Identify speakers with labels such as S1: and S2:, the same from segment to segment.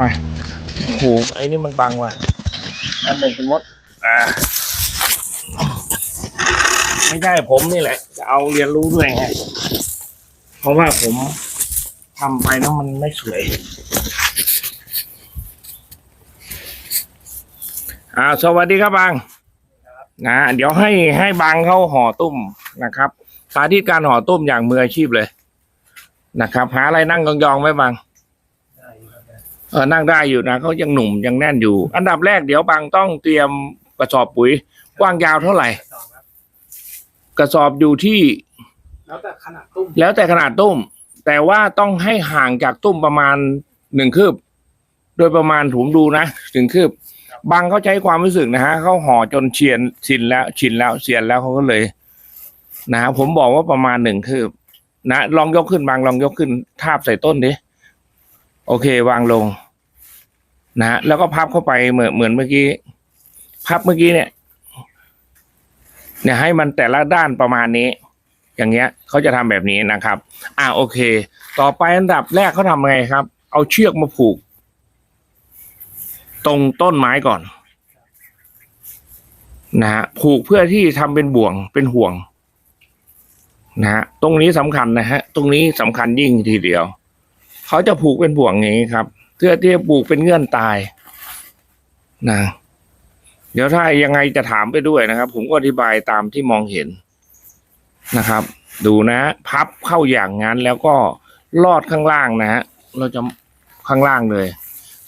S1: มาโอ้โหไอ้นี่มันบังว่ะอันหนึ่งคุณมดอ่าไม่ได้ผมนี่แหละ จะเอาเรียนรู้ด้วยไง เพราะว่าผมทำไปแล้วมันไม่สวย อ่า สวัสดีครับบางนะเดี๋ยวให้ให้บางเขาห่อตุ้มนะครับ สาธิตการห่อตุ้มอย่างมืออาชีพเลยนะครับ หาอะไรนั่งยองๆไหมบาง เออนั่งได้อยู่นะเขายังหนุ่มยังแน่นอยู่ อันดับแรกเดี๋ยวบางต้องเตรียมกระสอบปุ๋ย กว้างยาวเท่าไหร่
S2: สองครับ
S1: กระสอบอยู่ที่
S2: แล้วแต่ขนาดตุ้ม
S1: แล้วแต่ขนาดตุ้ม แต่ว่าต้องให้ห่างจากตุ้มประมาณหนึ่งคืบ โดยประมาณผมดูนะถึงคืบบางเขาใช้ความรู้สึกนะฮะเขาห่อจนเชียนชินแล้วชินแล้วเสียนแล้วเขาก็เลย นะฮะผมบอกว่าประมาณหนึ่งคืบนะลองยกขึ้นบางลองยกขึ้นทาบใส่ต้นดิ โอเควางลงนะฮะแล้วก็พับเข้าไปเหมือนเหมือนเมื่อกี้ พับเมื่อกี้เนี่ย เนี่ยให้มันแต่ละด้านประมาณนี้ อย่างเงี้ยเขาจะทำแบบนี้นะครับ อ่าโอเค ต่อไปอันดับแรกเขาทำไงครับ เอาเชือกมาผูก ตรงต้นไม้ก่อนนะฮะผูกเพื่อที่ทำเป็นบ่วงเป็นห่วงนะฮะตรงนี้สำคัญนะฮะ ตรงนี้สำคัญยิ่งทีเดียว เขาจะผูกเป็นบ่วงอย่างนี้ครับเพื่อที่จะผูกเป็นเงื่อนตายนะเดี๋ยวถ้ายังไงจะถามไปด้วยนะครับ ผมก็อธิบายตามที่มองเห็นนะครับ ดูนะพับเข้าอย่างนั้นแล้วก็ลอดข้างล่างนะฮะเราจะข้างล่างเลย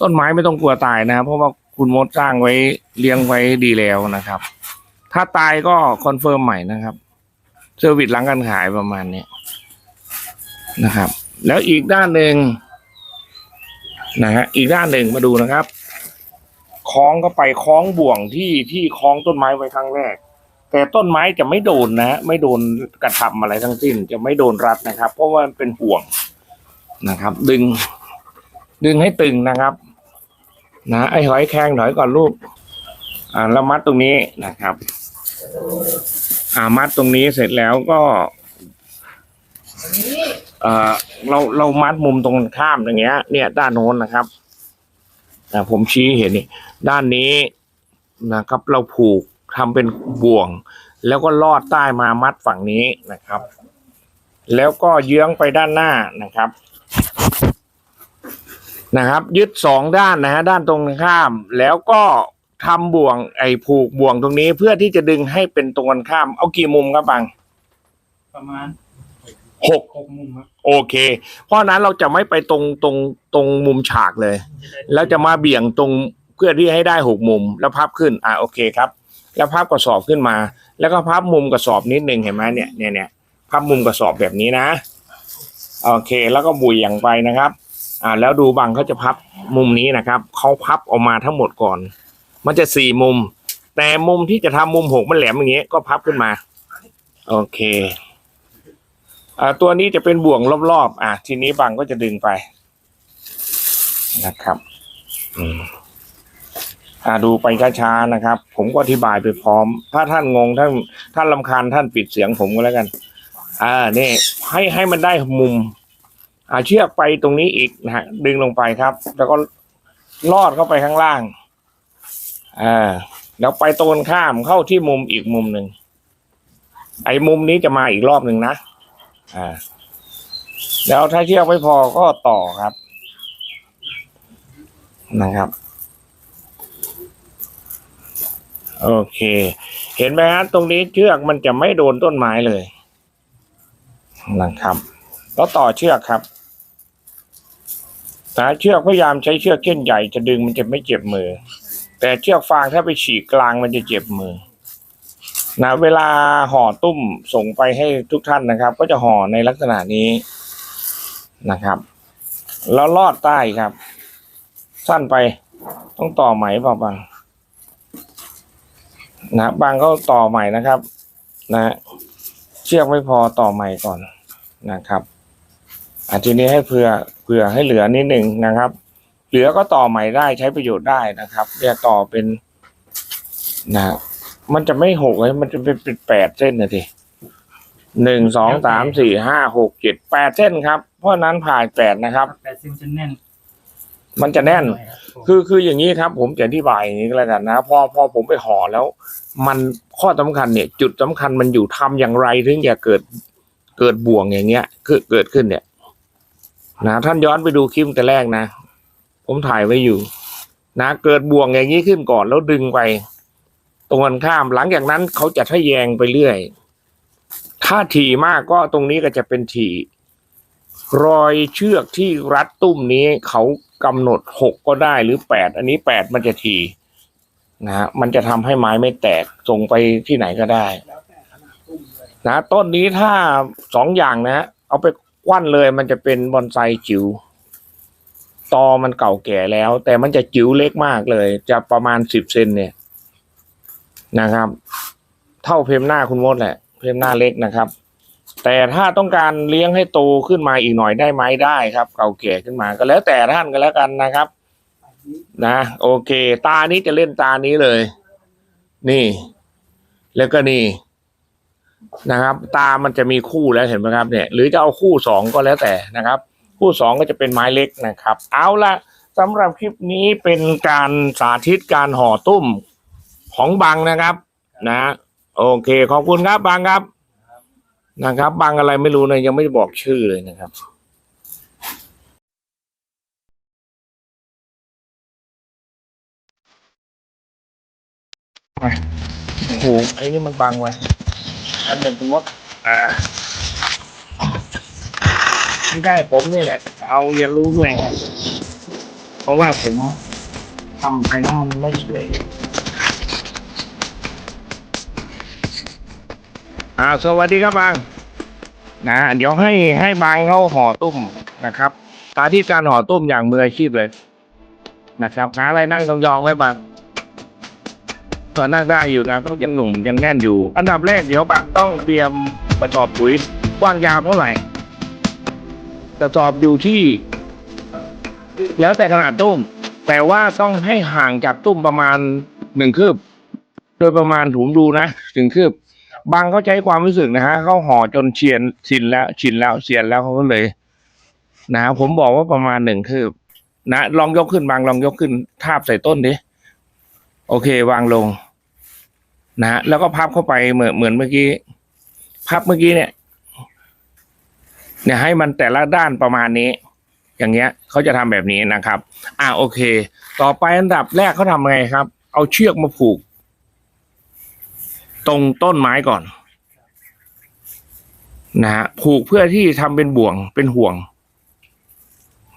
S1: ต้นไม้ไม่ต้องกลัวตายนะครับเพราะว่าคุณมดสร้างไว้เลี้ยงไว้ดีแล้วนะครับ ถ้าตายก็คอนเฟิร์มใหม่นะครับเซอร์วิสหลังการขายประมาณนี้นะครับ แล้วอีกด้านหนึ่งนะฮะอีกด้านหนึ่งมาดูนะครับคล้องก็ไปคล้องบ่วงที่ที่คล้องต้นไม้ไว้ครั้งแรก แต่ต้นไม้จะไม่โดนนะ ไม่โดนกระทำอะไรทั้งสิ้น จะไม่โดนรัดนะครับ เพราะว่ามันเป็นห่วงนะครับ ดึง ดึงให้ตึงนะครับ นะไอ้หอยแครงถอยก่อนลูกอ่าแล้วมัดตรงนี้นะครับ อ่ามัดตรงนี้เสร็จแล้วก็ เอ่อเราเรามัดมุมตรงข้ามอย่างเงี้ย เนี่ย ด้านโน้นนะครับอ่ผมชี้เห็นนี่ด้านนี้นะครับ เราผูกทำเป็นบ่วง แล้วก็ลอดใต้มามัดฝั่งนี้นะครับ แล้วก็เยื้องไปด้านหน้านะครับ นะครับ ยึดสองด้านนะฮะด้านตรงข้าม แล้วก็ทำบ่วง ไอ้ผูกบ่วงตรงนี้เพื่อที่จะดึงให้เป็นตรงกันข้าม เอากี่มุมครับบัง
S2: ประมาณ
S1: หก
S2: หกมุมครับ
S1: โอเค เพราะฉะนั้นเราจะไม่ไปตรงตรงตรงมุมฉากเลย แล้วจะมาเบี่ยงตรงเพื่อที่ให้ได้หกมุม แล้วพับขึ้น อ่าโอเคครับ แล้วพับกระสอบขึ้นมา แล้วก็พับมุมกระสอบนิดนึงเห็นไหมเนี่ยเนี่ยเนี่ยพับมุมกระสอบแบบนี้นะ โอเค แล้วก็บุยอย่างไปนะครับ อ่า แล้วดูบังเขาจะพับมุมนี้นะครับเขาพับออกมาทั้งหมดก่อน มันจะสี่มุม แต่มุมที่จะทำมุมหกมันแหลมอย่างเงี้ยก็พับขึ้นมา โอเค อ่าตัวนี้จะเป็นบ่วงรอบๆอะทีนี้บังก็จะดึงไปนะครับ อืมอ่าดูไปช้าๆนะครับ ผมก็อธิบายไปพร้อม ถ้าท่านงงท่านท่านลำคาญท่านปิดเสียงผมก็แล้วกัน อ่านี่ให้ให้มันได้มุม อ่าเชือกไปตรงนี้อีกนะฮะดึงลงไปครับ แล้วก็ลอดเข้าไปข้างล่างอ่าแล้วไปตรงข้ามเข้าที่มุมอีกมุมหนึ่งไอ้มุมนี้จะมาอีกรอบหนึ่งนะ อ่า แล้วถ้าเชือกไม่พอก็ต่อครับ นะครับ โอเค เห็นไหมฮะตรงนี้เชือกมันจะไม่โดนต้นไม้เลยนะครับแล้วต่อเชือกครับแต่เชือกพยายามใช้เชือกเส้นใหญ่จะดึงมันจะไม่เจ็บมือ แต่เชือกฟางถ้าไปฉีกกลางมันจะเจ็บมือ นะเวลาห่อตุ้มส่งไปให้ทุกท่านนะครับ ก็จะห่อในลักษณะนี้นะครับ แล้วลอดใต้ครับ สั้นไปต้องต่อไหมเปล่าบางนะบางก็ต่อใหม่นะครับ นะเชือกไม่พอต่อใหม่ก่อนนะครับอาทีนี้ให้เผื่อเผื่อให้เหลือนิดหนึ่งนะครับ เหลือก็ต่อใหม่ได้ใช้ประโยชน์ได้นะครับเรียกต่อเป็นนะ มันจะไม่หกเลยมันจะเป็นเป็นแปดเส้นนะทีหนึ่งสองสามสี่ห้าหกเจ็ดแปดเส้นครับ เพราะฉะนั้นผ่านแปดนะครับ
S2: แปดซิมจะแน่น
S1: มันจะแน่น คือคืออย่างนี้ครับ ผมจะอธิบายอย่างนี้ก็แล้วกันนะพอพอผมไปห่อแล้ว มันข้อสำคัญเนี่ย จุดสำคัญมันอยู่ทำอย่างไรถึงอย่าเกิดเกิดบ่วงอย่างเงี้ยคือเกิดขึ้นเนี่ยนะท่านย้อนไปดูคลิปแต่แรกนะ ผมถ่ายไว้อยู่ นะเกิดบ่วงอย่างนี้ขึ้นก่อนแล้วดึงไป ตรงกันข้ามหลังจากนั้นเขาจะทะแยงไปเรื่อย ถ้าถี่มากก็ตรงนี้ก็จะเป็นถี่ รอยเชือกที่รัดตุ้มนี้เขากำหนดหกก็ได้หรือแปดอันนี้แปดมันจะทีนะฮะมันจะทำให้ไม้ไม่แตกส่งไปที่ไหนก็ได้นะต้นนี้ถ้าสองอย่างนะ เอาไปควันเลยมันจะเป็นบอนไซจิ๋วตอมันเก่าแก่แล้ว แต่มันจะจิ๋วเล็กมากเลย จะประมาณสิบเซนเนี่ย นะครับ เท่าเพมหน้าคุณมดแหละ เพมหน้าเล็กนะครับ แต่ถ้าต้องการเลี้ยงให้โตขึ้นมาอีกหน่อยได้ไหมได้ครับ เก่าแก่ขึ้นมาก็แล้วแต่ท่านก็แล้วกันนะครับ นะโอเค ตานี้จะเล่นตานี้เลย นี่ แล้วก็นี่นะครับ ตามันจะมีคู่แล้วเห็นไหมครับเนี่ย หรือจะเอาคู่สองก็แล้วแต่นะครับ คู่สองก็จะเป็นไม้เล็กนะครับ เอาละสำหรับคลิปนี้เป็นการสาธิตการห่อตุ้ม ของบังนะครับ นะ โอเค ขอบคุณครับบังครับนะครับ บังอะไรไม่รู้นะยังไม่ได้บอกชื่อเลยนะครับโอ้โหไอ้นี่มันบังไว้อันหนึ่งคุณมดอ่าไม่ได้ผมนี่แหละ เอาเรียนรู้ด้วยไงเพราะว่าผมทำไปแล้วมันไม่สวย อ่าสวัสดีครับบางนะเดี๋ยวให้ให้บางเขาห่อตุ้มนะครับสาธิตการห่อตุ้มอย่างมืออาชีพเลยนะครับหาอะไรนั่งยองๆไว้บางตอนนั่งได้อยู่นะก็ยังหนุ่มยังแน่นอยู่ อันดับแรกเดี๋ยวบักต้องเตรียมกระสอบปุ๋ยกว้างยาวเท่าไหร่กระสอบอยู่ที่ แล้วแต่ขนาดตุ้ม แต่ว่าต้องให้ห่างจากตุ้มประมาณหนึ่งคืบ โดยประมาณถุมดูนะถึงคืบ บางเขาใช้ความรู้สึกนะฮะเขาห่อจนเชียนชินแล้วชินแล้วเสียนแล้วเขาก็เลย นะผมบอกว่าประมาณหนึ่งคืบนะลองยกขึ้นบางลองยกขึ้น ทาบใส่ต้นดิโอเค วางลง นะฮะแล้วก็พับเข้าไปเหมือนเหมือนเมื่อกี้ พับเมื่อกี้เนี่ย เนี่ยให้มันแต่ละด้านประมาณนี้ อย่างเงี้ยเขาจะทำแบบนี้นะครับ อ่าโอเค ต่อไปอันดับแรกเขาทำไงครับ เอาเชือกมาผูก ตรงต้นไม้ก่อนนะฮะผูกเพื่อที่ทำเป็นบ่วงเป็นห่วง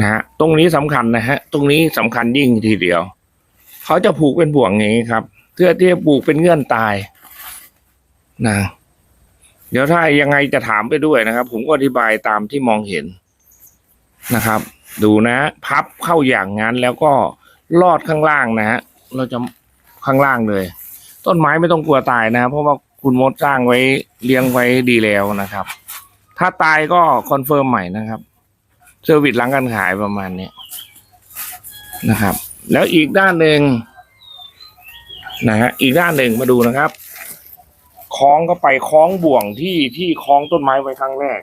S1: นะฮะตรงนี้สำคัญนะฮะ ตรงนี้สำคัญยิ่งทีเดียว เขาจะผูกเป็นบ่วงอย่างนี้ครับเพื่อที่จะผูกเป็นเงื่อนตายนะเดี๋ยวถ้ายังไงจะถามไปด้วยนะครับ ผมก็อธิบายตามที่มองเห็นนะครับ ดูนะพับเข้าอย่างนั้นแล้วก็ลอดข้างล่างนะฮะเราจะข้างล่างเลย ต้นไม้ไม่ต้องกลัวตายนะ เพราะว่าคุณมดสร้างไว้เลี้ยงไว้ดีแล้วนะครับ ถ้าตายก็คอนเฟิร์มใหม่นะครับเซอร์วิสหลังการขายประมาณนี้นะครับ แล้วอีกด้านหนึ่งนะฮะอีกด้านหนึ่งมาดูนะครับคล้องก็ไปคล้องบ่วงที่ที่คล้องต้นไม้ไว้ครั้งแรก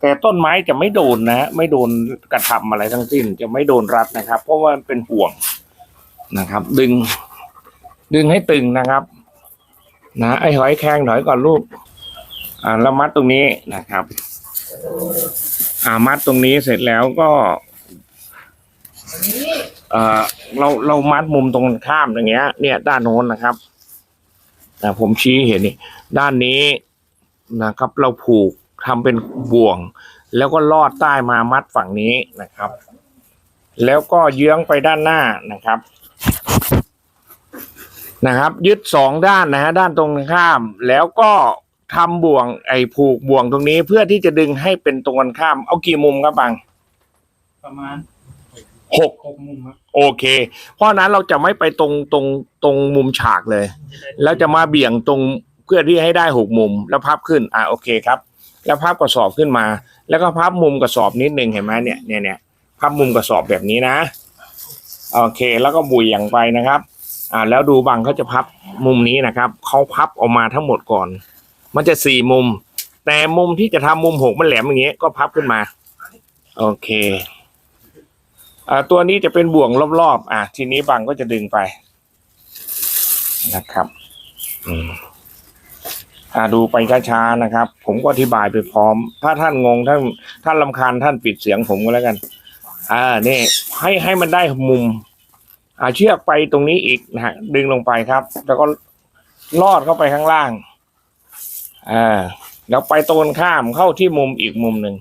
S1: แต่ต้นไม้จะไม่โดนนะฮะไม่โดนกระทำอะไรทั้งสิ้น จะไม่โดนรัดนะครับ เพราะว่ามันเป็นห่วงนะครับ ดึง ดึงให้ตึงนะครับ นะไอ้หอยแครงถอยก่อนลูกอ่าแล้วมัดตรงนี้นะครับ อ่ามัดตรงนี้เสร็จแล้วก็เอ่อเราเรามัดมุมตรงข้ามอย่างเงี้ย เนี่ย ด้านโน้นนะครับนะผมชี้เห็นนี่ด้านนี้นะครับ เราผูกทำเป็นบ่วง แล้วก็ลอดใต้มามัดฝั่งนี้นะครับ แล้วก็เยื้องไปด้านหน้านะครับ นะครับ ยึดสองด้านนะฮะด้านตรงข้าม แล้วก็ทำบ่วงไอ้ผูกบ่วงตรงนี้เพื่อที่จะดึงให้เป็นตรงกันข้าม เอากี่มุมครับบัง
S2: ประมาณ
S1: หก
S2: หกมุมครับ
S1: โอเค เพราะฉะนั้นเราจะไม่ไปตรงตรงตรงมุมฉากเลย แล้วจะมาเบี่ยงตรงเพื่อที่ให้ได้หกมุม แล้วพับขึ้น อ่าโอเคครับ แล้วพับกระสอบขึ้นมา แล้วก็พับมุมกระสอบนิดนึงเห็นไหมเนี่ยเนี่ยเนี่ยพับมุมกระสอบแบบนี้นะ โอเค แล้วก็บุยอย่างไปนะครับ อ่าแล้วดูบังเขาจะพับมุมนี้นะครับเขาพับออกมาทั้งหมดก่อน มันจะสี่มุม แต่มุมที่จะทำมุมหกมันแหลมอย่างเงี้ยก็พับขึ้นมา โอเคอ่าตัวนี้จะเป็นบ่วงรอบๆอะทีนี้บังก็จะดึงไปนะครับ อืมอ่าดูไปช้าๆนะครับ ผมก็อธิบายไปพร้อม ถ้าท่านงงท่านท่านลำคาญท่านปิดเสียงผมก็แล้วกัน อ่านี่ให้ให้มันได้มุม อาเชือกไปตรงนี้อีกนะฮะดึงลงไปครับ แล้วก็ลอดเข้าไปข้างล่าง อ่าแล้วไปตรงกันข้ามเข้าที่มุมอีกมุมหนึ่ง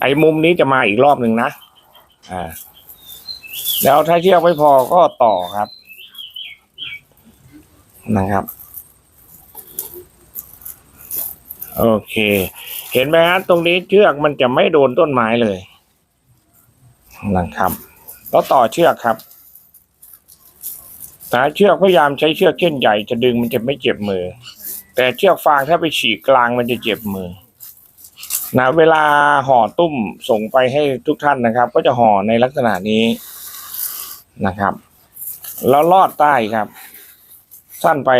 S1: ไอ้มุมนี้จะมาอีกรอบหนึ่งนะอ่า แล้วถ้าเชือกไม่พอก็ต่อครับ นะครับ โอเค เห็นไหมฮะตรงนี้เชือกมันจะไม่โดนต้นไม้เลยนะครับแล้วต่อเชือกครับ นะเชือกพยายามใช้เชือกเส้นใหญ่จะดึงมันจะไม่เจ็บมือ แต่เชือกฟางถ้าไปฉีกกลางมันจะเจ็บมือนะเวลาห่อตุ้มส่งไปให้ทุกท่านนะครับ ก็จะห่อในลักษณะนี้นะครับ แล้วลอดใต้ครับ สั้นไป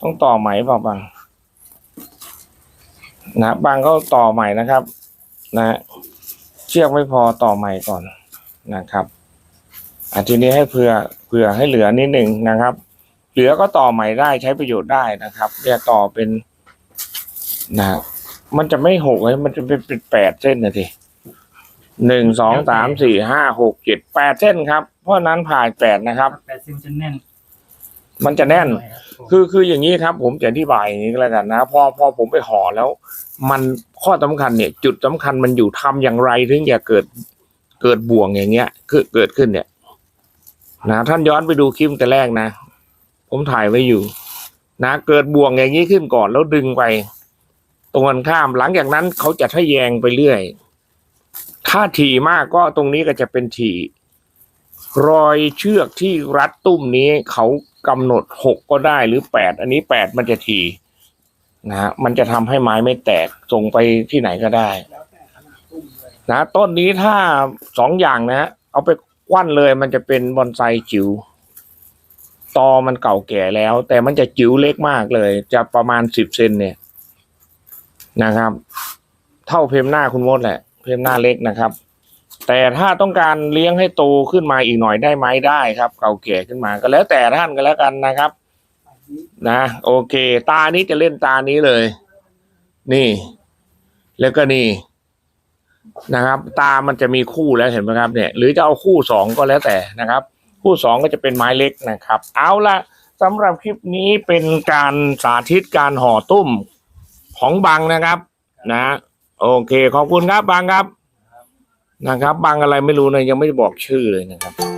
S1: ต้องต่อไหมเปล่าบางนะบางก็ต่อใหม่นะครับ นะ เชือกไม่พอต่อใหม่ก่อนนะครับ อันทีนี้ให้เผื่อเผื่อให้เหลือนิดหนึ่งนะครับ เหลือก็ต่อใหม่ได้ใช้ประโยชน์ได้นะครับเรียกต่อเป็นนะมันจะไม่หกเลยมันจะเป็นเป็นแปดเส้นนะทีหนึ่งสองสามสี่ห้าหกเจ็ดแปดเส้นครับ เพราะฉะนั้นผ่านแปดนะครับ
S2: แปดซิมจะแน่น
S1: มันจะแน่น
S2: หอยครับผม
S1: คือคืออย่างนี้ครับ ผมจะอธิบายอย่างนี้ก็แล้วกันนะพอพอผมไปห่อแล้ว มันข้อสำคัญเนี่ย จุดสำคัญมันอยู่ทำอย่างไรถึงอย่าเกิดเกิดบ่วงอย่างเงี้ย คือเกิดขึ้นเนี่ย นะท่านย้อนไปดูคลิปแต่แรกนะ ผมถ่ายไว้อยู่ นะ เกิดบ่วงอย่างนี้ขึ้นก่อนแล้วดึงไป ตรงกันข้ามหลังจากนั้นเขาจะทะแยงไปเรื่อย ถ้าถี่มากก็ตรงนี้ก็จะเป็นถี่รอยเชือกที่รัดตุ้มนี้เขากำหนดหกก็ได้หรือแปดอันนี้แปดมันจะทีนะฮะมันจะทำให้ไม้ไม่แตกส่งไปที่ไหนก็ได้
S2: นาดตุ้มเลย
S1: นะต้นนี้ถ้าสองอย่างนะ เอาไป ควันเลยมันจะเป็นบอนไซจิ๋วตอมันเก่าแก่แล้ว แต่มันจะจิ๋วเล็กมากเลย จะประมาณสิบเซนเนี่ยนะครับ เท่าเพมหน้าคุณมดแหละ เพมหน้าเล็กนะครับ แต่ถ้าต้องการเลี้ยงให้โตขึ้นมาอีกหน่อยได้ไหมได้ครับ เก่าแก่ขึ้นมาก็แล้วแต่ท่านก็แล้วกันนะครับ นะโอเค ตานี้จะเล่นตานี้เลย นี่ แล้วก็นี่ นะครับ ตามันจะมีคู่แล้วเห็นไหมครับเนี่ย หรือจะเอาคู่สองก็แล้วแต่นะครับ คู่สองก็จะเป็นไม้เล็กนะครับ เอาละสำหรับคลิปนี้เป็นการสาธิตการห่อตุ้มของบังนะครับ นะ โอเคขอบคุณครับบังครับนะครับ บังอะไรไม่รู้นะยังไม่ได้บอกชื่อเลยนะครับ